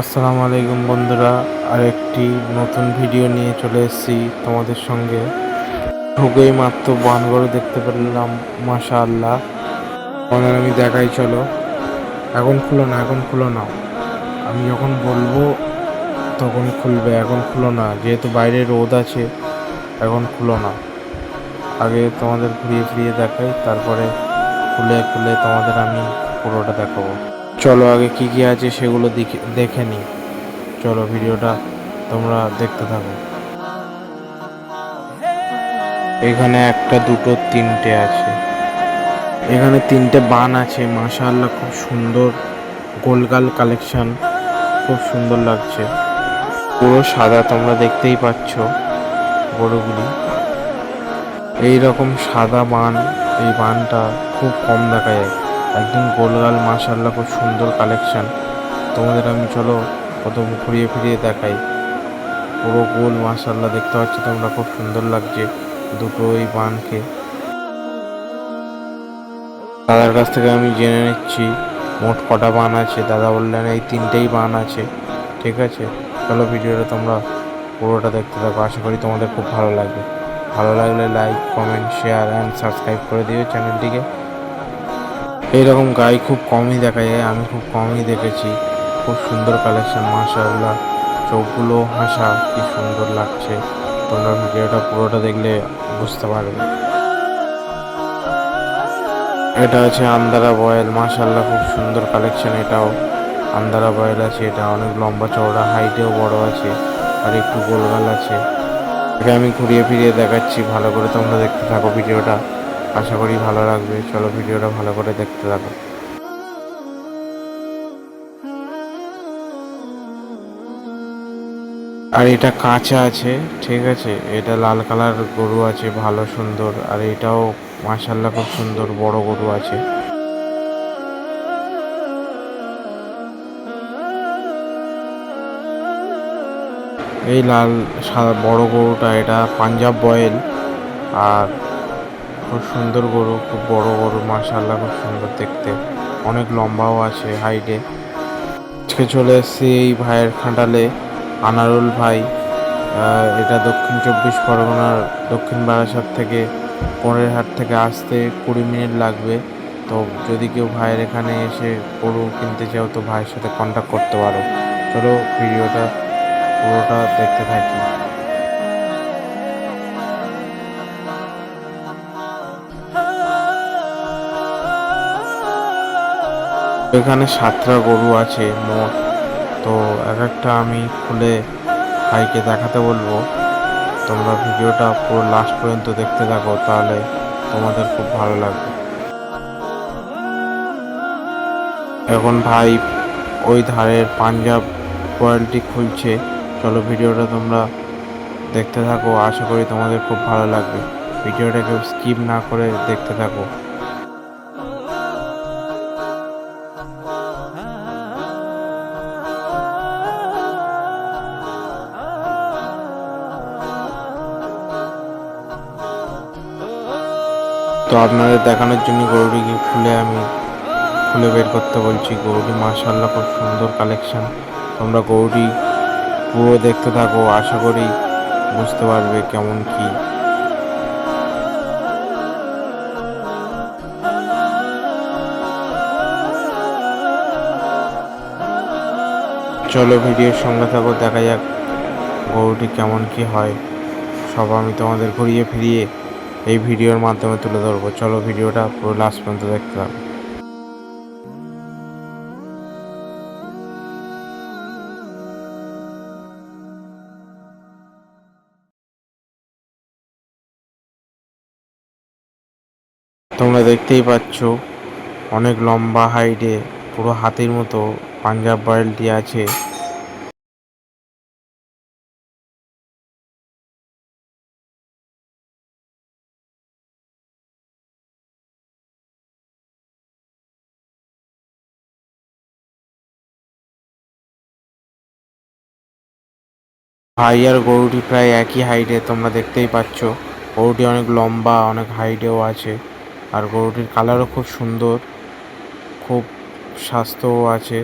আসসালামু আলাইকুম বন্ধুরা, আরেকটি নতুন ভিডিও নিয়ে চলে এসেছি তোমাদের সঙ্গে। ঢুকেই মাত্র বানগড় দেখতে পেলাম মাশা আল্লাহ তোমাদের আমি দেখাই, চলো। এখন খুলো না, এখন খুলো না। আমি যখন বলব তখন খুলবে। এখন খুলো না, যেহেতু বাইরে রোদ আছে, এখন খুলো না। আগে তোমাদের ঘুরিয়ে ফিরিয়ে দেখাই, তারপরে খুলে খুলে তোমাদের আমি পুরোটা দেখাবো। চলো আগে কি কি আছে সেগুলো দেখে নিই চলো ভিডিওটা তোমরা দেখতে থাকো। এখানে একটা, দুটো, তিনটে আছে। এখানে তিনটে বান আছে। মাশাআল্লাহ, খুব সুন্দর গোলগাল কালেকশন। খুব সুন্দর লাগছে। পুরো সাদা তোমরা দেখতেই পাচ্ছ গরুগুলি। এই রকম সাদা বান, এই বানটা খুব কম দেখা যায়। একদম গোলগাল মাশাল্লাহ খুব সুন্দর কালেকশন তোমাদের আমি চলো প্রথম ঘুরিয়ে ফিরিয়ে দেখাই। পুরো গোল মাশাল্লাহ দেখতে পাচ্ছি তোমরা, খুব সুন্দর লাগছে দুটো ওই বানকে। দাদার কাছ থেকে আমি জেনে নিচ্ছি, মোট কটা বান আছে? দাদা বললেন এই তিনটেই বান আছে। ঠিক আছে, চলো ভিডিওটা তোমরা পুরোটা দেখতে থাকো। আশা করি তোমাদের খুব ভালো লাগবে। ভালো লাগলে like comment share and subscribe করে দিও চ্যানেলটিকে। এইরকম গাই খুব কমই দেখা যায়, আমি খুব কমই দেখেছি। খুব সুন্দর কালেকশন মাশাআল্লাহ। চোখগুলো হাসা, কি সুন্দর লাগছে। তোমরা ভিডিওটা পুরোটা দেখলে বুঝতে পারবে। এটা আছে আন্দারা বয়েল, মাশাআল্লাহ খুব সুন্দর কালেকশন এটাও। আন্দারা বয়েল আছে, এটা অনেক লম্বা চওড়া হাইটেও বড় আছে, আর একটু গোলগাল আছে। এটা আমি ঘুরিয়ে ফিরিয়ে দেখাচ্ছি, ভালো করে তোমরা দেখতে থাকো ভিডিওটা। আশা করি ভালো লাগবে। চলো ভিডিওটা ভালো করে দেখতে থাকো। আর এটা কাঁচা আছে, ঠিক আছে? এটা লাল কালার গরু আছে, ভালো, সুন্দর। আর এটাও মাশাল্লাহ খুব সুন্দর, বড় গরু আছে। এই লাল, সাদা, বড় গরুটা, এটা পাঞ্জাব বয়েল। আর খুব সুন্দর গরু, খুব বড় গরু মাশাল্লাহ খুব সুন্দর দেখতে। অনেক লম্বাও আছে হাইটে আজকে চলে এসেছি এই ভাইয়ের খাঁটালে, আনারুল ভাই। এটা দক্ষিণ চব্বিশ পরগনার দক্ষিণ বারাসাত থেকে হাট থেকে আসতে কুড়ি মিনিট লাগবে। তো যদি কেউ ভাইয়ের এখানে এসে গরু কিনতে চাও, তো ভাইয়ের সাথে কন্ট্যাক্ট করতে পারো। চলো ভিডিওটা পুরোটা দেখতে থাকি। এখানে সাতটা গরু আছে, মোট। তো এক একটা আমি খুলে ভাইকে দেখাতে বলব। তোমরা ভিডিওটা পুরো লাস্ট পর্যন্ত দেখতে থাকো, তাহলে তোমাদের খুব ভালো লাগবে। এখন ভাই ওই ধারের পাঞ্জাব রয়্যালটি খুলছে। চলো ভিডিওটা তোমরা দেখতে থাকো, আশা করি তোমাদের খুব ভালো লাগবে। ভিডিওটাকে স্কিপ না করে দেখতে থাকো। তো আপনাদের দেখানোর জন্য গরুটিকে খুলে আমি খুলে বের করতে বলছি। গরুটি মাশাল্লাহ খুব সুন্দর কালেকশন তোমরা গরুটি পুরো দেখতে থাকো, আশা করি বুঝতে পারবে কেমন কি। চলো ভিডিওর সঙ্গে থাকো, দেখা যাক গরুটি কেমন কি হয়। সব আমি তোমাদের ঘুরিয়ে ফিরিয়ে এই ভিডিওর মাধ্যমে তুলে ধরবো। চলো ভিডিওটা পুরো লাস্ট পর্যন্ত দেখতে থাকো। তোমরা দেখতেই পাচ্ছ, অনেক লম্বা হাইটে পুরো হাতির মতো পাঞ্জাব বয়েলটি আছে। ভাই আর গরুটি প্রায় একই হাইটে তোমরা দেখতেই পাচ্ছ। গরুটি অনেক লম্বা, অনেক হাইটেও আছে। আর গরুটির কালারও খুব সুন্দর, খুব স্বাস্থ্যও আছে।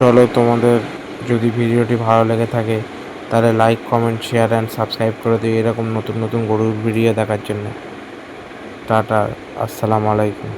চলো তোমাদের যদি ভিডিওটি ভালো লেগে থাকে, তাহলে like comment share and subscribe করে দিই এরকম নতুন নতুন গরুর ভিডিও দেখার জন্য। টাটা আসসালামু আলাইকুম।